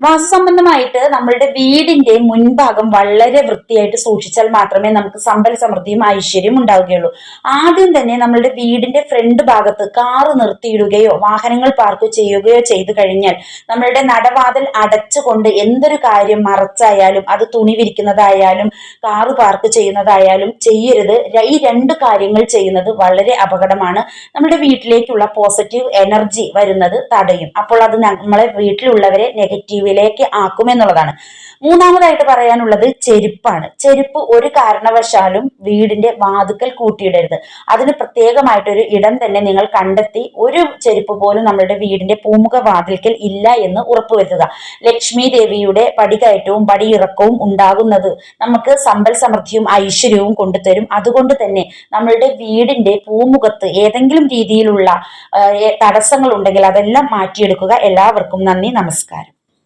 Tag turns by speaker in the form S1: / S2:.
S1: വാസ്തു സംബന്ധമായിട്ട് നമ്മളുടെ വീടിന്റെ മുൻഭാഗം വളരെ വൃത്തിയായിട്ട് സൂക്ഷിച്ചാൽ മാത്രമേ നമുക്ക് സമ്പൽ സമൃദ്ധിയും ഐശ്വര്യവും ഉണ്ടാവുകയുള്ളൂ. ആദ്യം തന്നെ നമ്മളുടെ വീടിന്റെ ഫ്രണ്ട് ഭാഗത്ത് കാറ് നിർത്തിയിടുകയോ വാഹനങ്ങൾ പാർക്ക് ചെയ്യുകയോ ചെയ്തു കഴിഞ്ഞാൽ നമ്മളുടെ നടവാതിൽ അടച്ചുകൊണ്ട് എന്തൊരു കാര്യം മറച്ചായാലും അത് തുണി വിരിക്കുന്നതായാലും കാറ് പാർക്ക് ചെയ്യുന്നതായാലും ചെയ്യരുത്. ഈ രണ്ട് കാര്യങ്ങൾ ചെയ്യുന്നത് വളരെ അപകടമാണ്. നമ്മുടെ വീട്ടിലേക്കുള്ള പോസിറ്റീവ് എനർജി വരുന്നത് തടയും. അപ്പോൾ അത് നമ്മളെ വീട്ടിലുള്ളവരെ നെഗറ്റീവ് ലെവലിലേക്ക് ആക്കുമെന്നുള്ളതാണ് മൂന്നാമതായിട്ട് പറയാനുള്ളത് ചെരുപ്പാണ്. ചെരുപ്പ് ഒരു കാരണവശാലും വീടിന്റെ വാതുക്കൽ കൂട്ടിയിടരുത്. അതിന് പ്രത്യേകമായിട്ടൊരു ഇടം തന്നെ നിങ്ങൾ കണ്ടെത്തി ഒരു ചെരുപ്പ് പോലും നമ്മളുടെ വീടിന്റെ പൂമുഖ വാതിൽക്കൽ ഇല്ല എന്ന് ഉറപ്പുവരുത്തുക. ലക്ഷ്മി ദേവിയുടെ പടികയറ്റവും പടിയിറക്കവും ഉണ്ടാകുന്നത് നമുക്ക് സമ്പൽ സമൃദ്ധിയും ഐശ്വര്യവും കൊണ്ടുതരും. അതുകൊണ്ട് തന്നെ നമ്മളുടെ വീടിന്റെ പൂമുഖത്ത് ഏതെങ്കിലും രീതിയിലുള്ള തടസ്സങ്ങൾ ഉണ്ടെങ്കിൽ അതെല്ലാം മാറ്റിയെടുക്കുക. എല്ലാവർക്കും നന്ദി നമസ്കാരം.